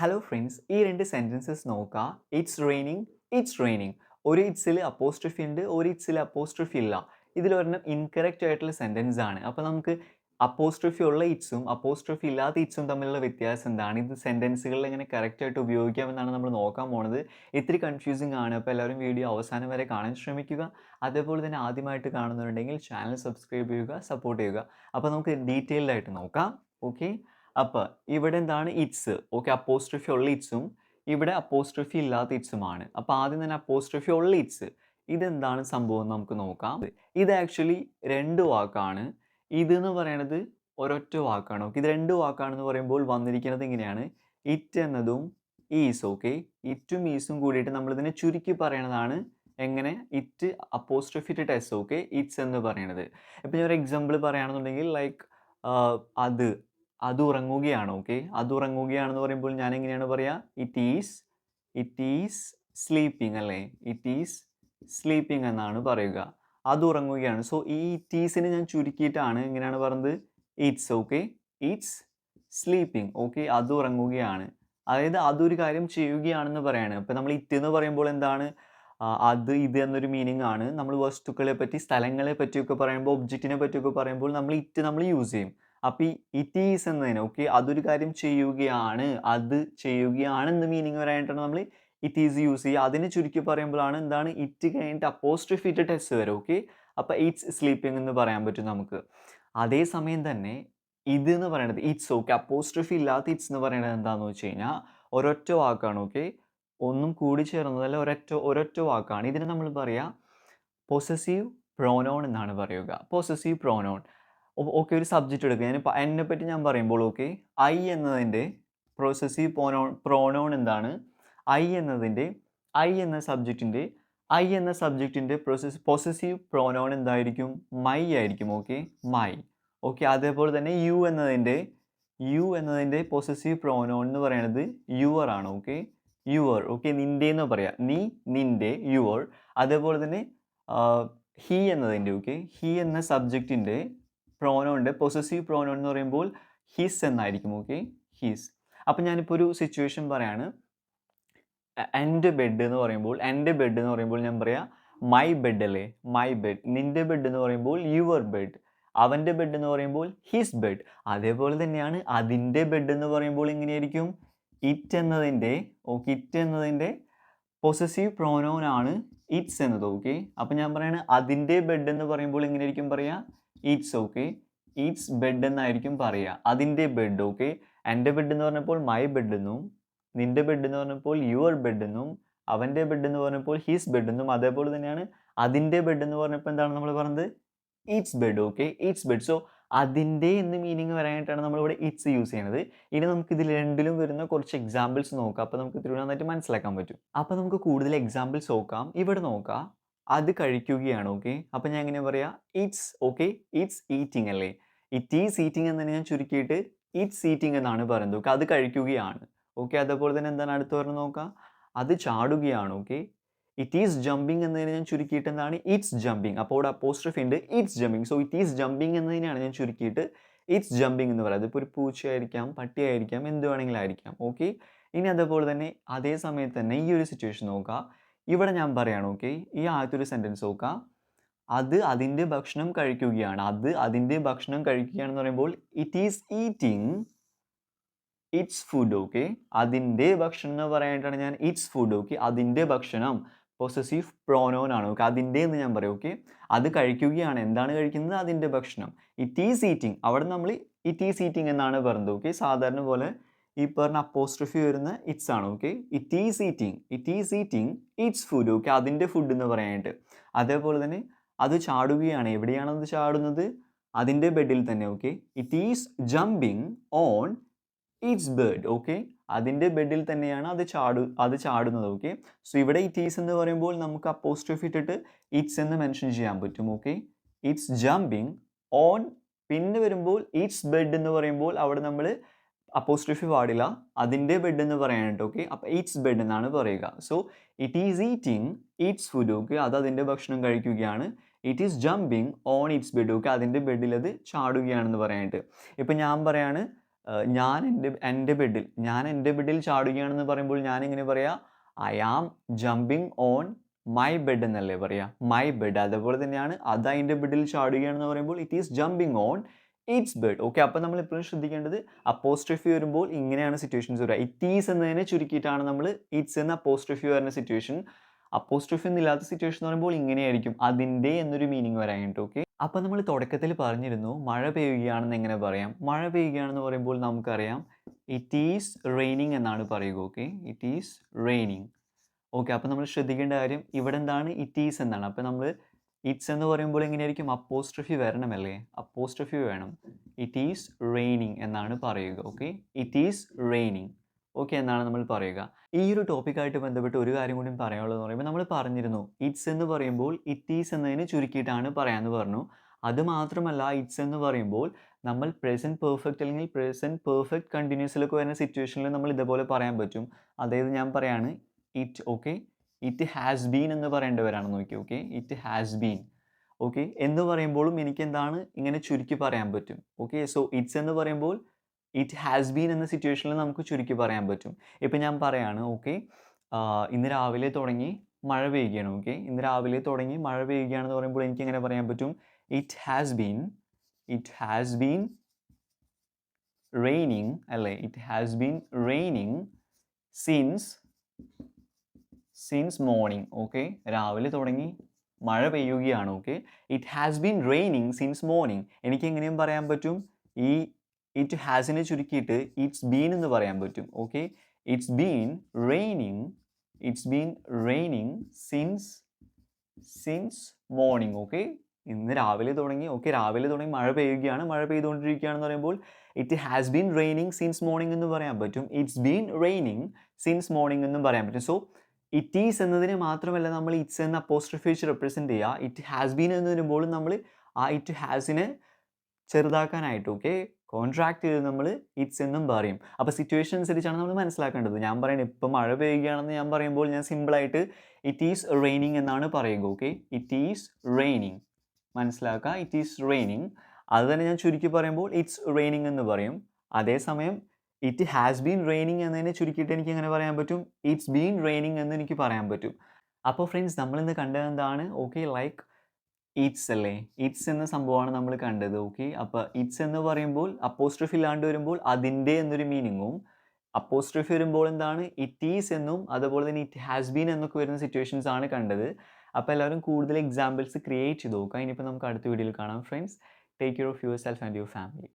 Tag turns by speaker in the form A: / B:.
A: Hello friends ഈ രണ്ട് sentences നോക്കുക ഇറ്റ്സ് റെയിനിങ് ഇറ്റ്സ് റെയിനിങ് ഒരു ഇറ്റ്സിൽ അപ്പോസ്ട്രഫി ഉണ്ട് ഒരു ഇറ്റ്സിൽ അപ്പോസ്ട്രഫി ഇല്ല. ഇതിലൊരെണ്ണം ഇൻകറക്റ്റ് ആയിട്ടുള്ള സെന്റൻസ് ആണ്. അപ്പോൾ നമുക്ക് അപ്പോസ്ട്രഫി ഉള്ള ഇറ്റ്സും അപ്പോസ്ട്രഫി ഇല്ലാത്ത ഇറ്റ്സും തമ്മിലുള്ള വ്യത്യാസം എന്താണ്? ഇത് സെന്റൻസുകളിൽ എങ്ങനെ കറക്റ്റ് ആയിട്ട് ഉപയോഗിക്കാമെന്നാണ് നമ്മൾ നോക്കാൻ പോണത്. ഇത്തിരി കൺഫ്യൂസിങ് ആണ്. അപ്പോൾ എല്ലാവരും വീഡിയോ അവസാനം വരെ കാണാൻ ശ്രമിക്കുക. അതേപോലെ തന്നെ ആദ്യമായിട്ട് കാണുന്നുണ്ടെങ്കിൽ ചാനൽ സബ്സ്ക്രൈബ് ചെയ്യുക സപ്പോർട്ട് ചെയ്യുക. അപ്പോൾ നമുക്ക് ഡീറ്റെയിൽഡായിട്ട് നോക്കാം. ഓക്കെ അപ്പോൾ ഇവിടെ എന്താണ് ഇറ്റ്സ് ഓക്കെ അപ്പോസ്ട്രഫി ഉള്ള ഇറ്റ്സും ഇവിടെ അപ്പോസ്ട്രഫി ഇല്ലാത്ത ഇറ്റ്സുമാണ് അപ്പോൾ ആദ്യം തന്നെ അപ്പോസ്ട്രഫി ഉള്ള ഇറ്റ്സ് ഇതെന്താണ് സംഭവം നമുക്ക് നോക്കാം. ഇത് ആക്ച്വലി രണ്ട് വാക്കാണ്. ഇത് എന്ന് പറയണത് ഒരൊറ്റ വാക്കാണ്. ഓക്കെ ഇത് രണ്ട് വാക്കാണെന്ന് പറയുമ്പോൾ വന്നിരിക്കുന്നത് ഇങ്ങനെയാണ്. ഇറ്റ് എന്നതും ഈസ് ഓക്കെ ഇറ്റും ഈസും കൂടിയിട്ട് നമ്മളിതിനെ ചുരുക്കി പറയണതാണ് എങ്ങനെ? ഇറ്റ് അപ്പോസ്ട്രഫിറ്റ് ടെസ് ഓക്കെ ഇറ്റ്സ് എന്ന് പറയണത്. ഇപ്പം ഞാൻ ഒരു എക്സാമ്പിൾ പറയുകയാണെന്നുണ്ടെങ്കിൽ ലൈക്ക് അത്. അത് ഉറങ്ങുകയാണ് ഓക്കെ അത് ഉറങ്ങുകയാണെന്ന് പറയുമ്പോൾ ഞാൻ എങ്ങനെയാണ് പറയുക it is it is sleeping അല്ലേ? ഇറ്റ് ഈസ് സ്ലീപ്പിംഗ് എന്നാണ് പറയുക. അത് ഉറങ്ങുകയാണ് സോ ഈ ടീസിനെ ഞാൻ ചുരുക്കിയിട്ടാണ് എങ്ങനെയാണ് പറഞ്ഞത്? It's okay it's sleeping okay അത് ഉറങ്ങുകയാണ് അതായത് അതൊരു കാര്യം ചെയ്യുകയാണെന്ന് പറയാണ്. അപ്പോൾ നമ്മൾ ഇറ്റ് എന്ന് പറയുമ്പോൾ എന്താണ്? അത് ഇത് എന്നൊരു മീനിങ് ആണ്. നമ്മൾ വസ്തുക്കളെ പറ്റി സ്ഥലങ്ങളെ പറ്റിയൊക്കെ പറയുമ്പോൾ ഒബ്ജക്റ്റിനെ പറ്റിയൊക്കെ പറയുമ്പോൾ നമ്മൾ ഇറ്റ് നമ്മൾ യൂസ് ചെയ്യും. അപ്പോൾ ഈ ഇറ്റ് ഈസ് എന്നതിന് ഓക്കെ അതൊരു കാര്യം ചെയ്യുകയാണ് അത് ചെയ്യുകയാണ് എന്ന് മീനിങ് വരാനായിട്ടാണ് നമ്മൾ ഇറ്റ് ഈസ് യൂസ് ചെയ്യുക. അതിന് ചുരുക്കി പറയുമ്പോഴാണ് എന്താണ് ഇറ്റ് കഴിഞ്ഞിട്ട് അപ്പോസ്ട്രിഫിറ്റ് ടെസ്റ്റ് വരും ഓക്കെ അപ്പോൾ ഇറ്റ്സ് സ്ലീപ്പിംഗ് എന്ന് പറയാൻ പറ്റും നമുക്ക്. അതേസമയം തന്നെ ഇത് എന്ന് പറയുന്നത് ഇറ്റ്സ് ഓക്കെ അപ്പോസ്ട്രിഫി ഇല്ലാത്ത ഇറ്റ്സ് എന്ന് പറയുന്നത് എന്താണെന്ന് വെച്ച് കഴിഞ്ഞാൽ ഒരൊറ്റ വാക്കാണ് ഓക്കെ ഒന്നും കൂടി ചേർന്നതല്ല ഒരൊറ്റ ഒരൊറ്റ വാക്കാണ്. ഇതിനെ നമ്മൾ പറയുക പൊസസീവ് പ്രോനോൺ എന്നാണ് പറയുക. പൊസസീവ് പ്രോനോൺ ഓക്കെ ഒരു സബ്ജക്റ്റ് എടുക്കുക ഞാൻ എന്നെ പറ്റി ഞാൻ പറയുമ്പോൾ ഓക്കെ ഐ എന്നതിന്റെ പ്രൊസസീവ് പോനോ പ്രോനോൺ എന്താണ്? ഐ എന്നതിന്റെ ഐ എന്ന സബ്ജക്റ്റിന്റെ ഐ എന്ന സബ്ജക്റ്റിന്റെ പ്രോസസ് പോസസീവ് പ്രോനോൺ എന്തായിരിക്കും? മൈ ആയിരിക്കും ഓക്കെ മൈ. ഓക്കെ അതേപോലെ തന്നെ യു എന്നതിന്റെ യു എന്നതിന്റെ പോസസീവ് പ്രോനോൺ എന്ന് പറയുന്നത് യുവർ ആണ് ഓക്കെ യുവർ. ഓക്കെ നിന്റെ എന്ന് പറയാം. നീ നിന്റെ യുവർ. അതേപോലെ തന്നെ ഹീ എന്നതിന്റെ ഓക്കെ ഹീ എന്ന സബ്ജക്റ്റിന്റെ പ്രോനോണിന്റെ പൊസസീവ് പ്രോനോ എന്ന് പറയുമ്പോൾ ഹിസ് എന്നായിരിക്കും ഓക്കെ ഹിസ് അപ്പം ഞാനിപ്പോൾ ഒരു സിറ്റുവേഷൻ പറയാണ്. എന്റെ ബെഡ് എന്ന് പറയുമ്പോൾ എന്റെ ബെഡ് എന്ന് പറയുമ്പോൾ ഞാൻ പറയാം മൈ ബെഡ് അല്ലേ? മൈ ബെഡ് നിന്റെ ബെഡ് എന്ന് പറയുമ്പോൾ യുവർ ബെഡ് അവന്റെ ബെഡ് എന്ന് പറയുമ്പോൾ ഹിസ് ബെഡ് അതേപോലെ തന്നെയാണ് അതിന്റെ ബെഡ് എന്ന് പറയുമ്പോൾ എങ്ങനെയായിരിക്കും? ഇറ്റ് എന്നതിന്റെ ഓക്കെ ഇറ്റ് എന്നതിന്റെ പൊസസീവ് പ്രോനോൺ ആണ് ഇറ്റ്സ് എന്നത് ഓക്കെ അപ്പം ഞാൻ പറയാണ് അതിന്റെ ബെഡ് എന്ന് പറയുമ്പോൾ എങ്ങനെയായിരിക്കും പറയുക ഇറ്റ്സ് ഓക്കെ ഈറ്റ്സ് ബെഡ് എന്നായിരിക്കും പറയുക. അതിന്റെ ബെഡ് ഓക്കെ എന്റെ ബെഡ് എന്ന് പറഞ്ഞപ്പോൾ മൈ ബെഡ് എന്നും നിന്റെ ബെഡ് എന്ന് പറഞ്ഞപ്പോൾ യുവർ ബെഡ് എന്നും അവന്റെ ബെഡ് എന്ന് പറഞ്ഞപ്പോൾ ഹിസ് ബെഡ് എന്നും അതേപോലെ തന്നെയാണ് അതിന്റെ ബെഡ് എന്ന് പറഞ്ഞപ്പോൾ എന്താണ് നമ്മൾ പറഞ്ഞത്? Its bed okay its bed so അതിന്റെ എന്ന് മീനിങ് വരാനായിട്ടാണ് നമ്മളിവിടെ ഇറ്റ്സ് യൂസ് ചെയ്യുന്നത് ഇനി നമുക്ക് ഇതിൽ രണ്ടിലും വരുന്ന കുറച്ച് എക്സാമ്പിൾസ് നോക്കാം. അപ്പോൾ നമുക്ക് തിരുവനന്തപുരം മനസ്സിലാക്കാൻ പറ്റും. അപ്പോൾ നമുക്ക് കൂടുതൽ എക്സാമ്പിൾസ് നോക്കാം. ഇവിടെ നോക്കാം. അത് കഴിക്കുകയാണ് ഓക്കെ അപ്പം ഞാൻ എങ്ങനെ പറയാം? ഇറ്റ്സ് ഓക്കെ ഇറ്റ്സ് ഈറ്റിംഗ് അല്ലേ? ഇറ്റ് ഈസ് ഈറ്റിംഗ് എന്നതിനെ ഞാൻ ചുരുക്കിയിട്ട് ഇറ്റ്സ് ഈറ്റിംഗ് എന്നാണ് പറയുന്നത് ഓക്കെ അത് കഴിക്കുകയാണ് ഓക്കെ അതേപോലെ തന്നെ എന്താണ് അടുത്ത് പറഞ്ഞ് നോക്കാം? അത് ചാടുകയാണ് ഓക്കെ ഇറ്റ് ഈസ് ജമ്പിങ് എന്നതിനെ ഞാൻ ചുരുക്കിയിട്ട് എന്താണ്? ഇറ്റ്സ് ജമ്പിങ് അപ്പോൾ അവിടെ അപ്പോസ്ട്രഫി ഉണ്ട് it's jumping so it is jumping എന്നതിനെയാണ് ഞാൻ ചുരുക്കിയിട്ട് ഇറ്റ്സ് ജമ്പിങ് എന്ന് പറയുന്നത്. ഇപ്പോൾ ഒരു പൂച്ചയായിരിക്കാം പട്ടിയായിരിക്കാം എന്ത് വേണമെങ്കിലും ആയിരിക്കാം ഓക്കെ ഇനി അതേപോലെ തന്നെ അതേ സമയത്ത് തന്നെ ഈ ഒരു സിറ്റുവേഷൻ നോക്കുക ഇവിടെ ഞാൻ പറയാണ് ഓക്കെ ഈ ആദ്യത്തെ ഒരു സെന്റൻസ് നോക്കുക. അത് അതിന്റെ ഭക്ഷണം കഴിക്കുകയാണ്. അത് അതിന്റെ ഭക്ഷണം കഴിക്കുകയാണെന്ന് പറയുമ്പോൾ it is eating its food okay അതിന്റെ ഭക്ഷണം എന്ന് പറയാനായിട്ടാണ് ഞാൻ ഇറ്റ്സ് ഫുഡ് ഓക്കെ അതിന്റെ ഭക്ഷണം പൊസസീവ് പ്രോനോൻ ആണ് ഓക്കെ അതിന്റെ എന്ന് ഞാൻ പറയും ഓക്കെ അത് കഴിക്കുകയാണ്. എന്താണ് കഴിക്കുന്നത്? അതിന്റെ ഭക്ഷണം. ഇറ്റ് ഈസ് ഈറ്റിംഗ് അവിടെ നമ്മൾ ഇറ്റ് ഈസ് ഈറ്റിംഗ് എന്നാണ് പറയുന്നത് ഓക്കെ സാധാരണ പോലെ ഈ പറഞ്ഞ അപ്പോസ്ട്രഫി വരുന്ന ഇറ്റ്സ് ആണ് okay it is eating it is eating its food okay അതിന്റെ ഫുഡ് എന്ന് പറയാനായിട്ട്. അതേപോലെ തന്നെ അത് ചാടുകയാണ്. എവിടെയാണ് അത് ചാടുന്നത്? അതിന്റെ ബെഡിൽ തന്നെ okay it is jumping on its bed okay അതിന്റെ ബെഡിൽ തന്നെയാണ് അത് ചാടു അത് ചാടുന്നത് ഓക്കെ സോ ഇവിടെ ഇറ്റ് ഈസ് എന്ന് പറയുമ്പോൾ നമുക്ക് അപ്പോസ്ട്രഫി ഇട്ടിട്ട് ഇറ്റ്സ് എന്ന് മെൻഷൻ ചെയ്യാൻ പറ്റും ഓക്കെ ഇറ്റ്സ് ജമ്പിങ് ഓൺ പിന്നെ വരുമ്പോൾ ഇറ്റ്സ് ബെഡ് എന്ന് പറയുമ്പോൾ അവിടെ നമ്മൾ അപ്പോസ്ട്രഫി പാടില്ല അതിന്റെ ബെഡ് എന്ന് പറയാനായിട്ട് ഓക്കെ അപ്പോൾ ഇറ്റ്സ് ബെഡ് എന്നാണ് പറയുക. So it is eating its food okay അത് അതിന്റെ ഭക്ഷണം കഴിക്കുകയാണ്. It is jumping on its bed okay അതിന്റെ ബെഡിൽ അത് ചാടുകയാണെന്ന് പറയാനായിട്ട്. ഇപ്പം ഞാൻ പറയാണ് ഞാൻ എന്റെ എന്റെ ബെഡിൽ ഞാൻ എന്റെ ബെഡിൽ ചാടുകയാണെന്ന് പറയുമ്പോൾ ഞാൻ ഇങ്ങനെ പറയാ? I am jumping on my bed എന്നല്ലേ പറയാ? മൈ ബെഡ് അതേപോലെ തന്നെയാണ്. അത് അതിന്റെ ബെഡിൽ ചാടുകയാണെന്ന് പറയുമ്പോൾ it is jumping on its bed okay അപ്പം നമ്മൾ എപ്പോഴും ശ്രദ്ധിക്കേണ്ടത് അപ്പോസ്ട്രഫി വരുമ്പോൾ ഇങ്ങനെയാണ് സിറ്റുവേഷൻസ് വരിക. ഇറ്റ് ഈസ് എന്നതിനെ ചുരുക്കിയിട്ടാണ് നമ്മൾ ഇറ്റ്സ് എന്ന അപ്പോസ്ട്രഫി വരുന്ന സിറ്റുവേഷൻ അപ്പോസ്ട്രഫി എന്നില്ലാത്ത സിറ്റുവേഷൻ എന്ന് പറയുമ്പോൾ ഇങ്ങനെയായിരിക്കും. അതിന്റെ എന്നൊരു മീനിങ് വരാനായിട്ട് ഓക്കെ അപ്പം നമ്മൾ തുടക്കത്തിൽ പറഞ്ഞിരുന്നു മഴ പെയ്യുകയാണെന്ന് എങ്ങനെ പറയാം? മഴ പെയ്യുകയാണെന്ന് പറയുമ്പോൾ നമുക്കറിയാം ഇറ്റ് ഈസ് റെയിനിങ് എന്നാണ് പറയുക okay it is raining okay അപ്പോൾ നമ്മൾ ശ്രദ്ധിക്കേണ്ട കാര്യം ഇവിടെ എന്താണ് ഇറ്റ് ഈസ് എന്നാണ്. അപ്പോൾ നമ്മൾ ഇറ്റ്സ് എന്ന് പറയുമ്പോൾ എങ്ങനെയായിരിക്കും? അപ്പോസ്ട്രഫി വരണമല്ലേ? അപ്പോസ്ട്രഫി വേണം. ഇറ്റ് ഈസ് റെയിനിങ് എന്നാണ് പറയുക okay it is raining okay എന്നാണ് നമ്മൾ പറയുക. ഈ ഒരു ടോപ്പിക്കായിട്ട് ബന്ധപ്പെട്ട് ഒരു കാര്യം കൂടി പറയാനുള്ളതെന്ന് പറയുമ്പോൾ നമ്മൾ പറഞ്ഞിരുന്നു ഇറ്റ്സ് എന്ന് പറയുമ്പോൾ ഇറ്റ് ഈസ് എന്നതിന് ചുരുക്കിയിട്ടാണ് പറയാമെന്ന് പറഞ്ഞു. അത് മാത്രമല്ല ഇറ്റ്സ് എന്ന് പറയുമ്പോൾ നമ്മൾ പ്രസന്റ് പെർഫെക്റ്റ് അല്ലെങ്കിൽ പ്രസന്റ് പെർഫെക്റ്റ് കണ്ടിന്യൂസിലൊക്കെ വരുന്ന സിറ്റുവേഷനിൽ നമ്മൾ ഇതേപോലെ പറയാൻ പറ്റും. അതായത് ഞാൻ പറയാണ് it okay it has been എന്ന് പറയേണ്ടവരാണ് നോക്കി okay it has been okay എന്ന് പറയുമ്പോഴും എനിക്ക് എന്താണ് ഇങ്ങനെ ചുരുക്കി പറയാൻ പറ്റും. ഓക്കെ സോ ഇറ്റ്സ് എന്ന് പറയുമ്പോൾ ഇറ്റ് ഹാസ് ബീൻ എന്ന സിറ്റുവേഷനിൽ നമുക്ക് ചുരുക്കി പറയാൻ പറ്റും. ഇപ്പം ഞാൻ പറയാണ് ഓക്കെ ഇന്ന് രാവിലെ തുടങ്ങി മഴ പെയ്യുകയാണ് ഓക്കെ ഇന്ന് രാവിലെ തുടങ്ങി മഴ പെയ്യുകയാണെന്ന് പറയുമ്പോൾ എനിക്ക് എങ്ങനെ പറയാൻ പറ്റും? It has been it has been raining അല്ലേ? It has been raining since since morning okay രാവിലെ തുടങ്ങി മഴ പെയ്യുകയാണ് okay it has been raining since morning എനിക്ക് എങ്ങനെയും പറയാൻ പറ്റും? ഈ ഇറ്റ് ഹാസിനെ ചുരുക്കിയിട്ട് ഇറ്റ്സ് ബീൻ എന്ന് പറയാൻ പറ്റും okay it's been raining it's been raining since since morning okay ഇന്ന് രാവിലെ തുടങ്ങി ഓക്കെ രാവിലെ തുടങ്ങി മഴ പെയ്യുകയാണ് മഴ പെയ്തുകൊണ്ടിരിക്കുകയാണെന്ന് പറയുമ്പോൾ it has been raining since morning എന്ന് പറയാൻ പറ്റും. It's been raining since morning എന്നും പറയാൻ പറ്റും. സോ ഇറ്റ് ഈസ് എന്നതിന് മാത്രമല്ല നമ്മൾ ഇറ്റ്സ് എന്ന അപ്പോസ്ട്രഫി ഫ്യൂച്ചർ റെപ്രസെന്റ് ചെയ്യുക. ഇറ്റ് ഹാസ് ബീൻ എന്ന് വരുമ്പോൾ നമ്മൾ ആ ഇറ്റ് ഹാസിനെ ചെറുതാക്കാനായിട്ട് ഓക്കെ കോൺട്രാക്ട് ചെയ്ത് നമ്മൾ ഇറ്റ്സ് എന്നും പറയും അപ്പോൾ സിറ്റുവേഷൻ അനുസരിച്ചാണ് നമ്മൾ മനസ്സിലാക്കേണ്ടത്. ഞാൻ പറയുന്നത് ഇപ്പം മഴ പെയ്യുകയാണെന്ന് ഞാൻ പറയുമ്പോൾ ഞാൻ സിമ്പിളായിട്ട് ഇറ്റ് ഈസ് റെയിനിങ് എന്നാണ് പറയുക ഓക്കെ ഇറ്റ് ഈസ് റെയിനിങ് മനസ്സിലാക്കുക? ഇറ്റ് ഈസ് റെയിനിങ് അത് തന്നെ ഞാൻ ചുരുക്കി പറയുമ്പോൾ ഇറ്റ്സ് റെയിനിങ് എന്ന് പറയും. അതേസമയം ഇറ്റ് ഹാസ് ബീൻ റെയിനിങ് എന്നതിനെ ചുരുക്കിയിട്ട് എനിക്ക് എങ്ങനെ പറയാൻ പറ്റും? ഇറ്റ്സ് ബീൻ റെയിനിങ് എന്ന് എനിക്ക് പറയാൻ പറ്റും. അപ്പോൾ ഫ്രണ്ട്സ് നമ്മളിന്ന് കണ്ടത് എന്താണ്? ഓക്കെ ലൈക്ക് ഇറ്റ്സ് അല്ലേ? ഇറ്റ്സ് എന്ന സംഭവമാണ് നമ്മൾ കണ്ടത്. ഓക്കെ അപ്പോൾ ഇറ്റ്സ് എന്ന് പറയുമ്പോൾ അപ്പോസ്ട്രഫി ഇല്ലാണ്ട് വരുമ്പോൾ അതിന്റെ എന്നൊരു മീനിങ്ങും അപ്പോസ്ട്രഫി വരുമ്പോൾ എന്താണ്? ഇറ്റ് ഈസ് എന്നും അതുപോലെ തന്നെ ഇറ്റ് ഹാസ് ബീൻ എന്നൊക്കെ വരുന്ന സിറ്റുവേഷൻസ് ആണ് കണ്ടത്. അപ്പോൾ എല്ലാവരും കൂടുതൽ എക്സാമ്പിൾസ് ക്രിയേറ്റ് ചെയ്ത് നോക്കുക ഇനിയിപ്പോൾ നമുക്ക് അടുത്ത വീഡിയോയിൽ കാണാം. Friends take care of yourself and your family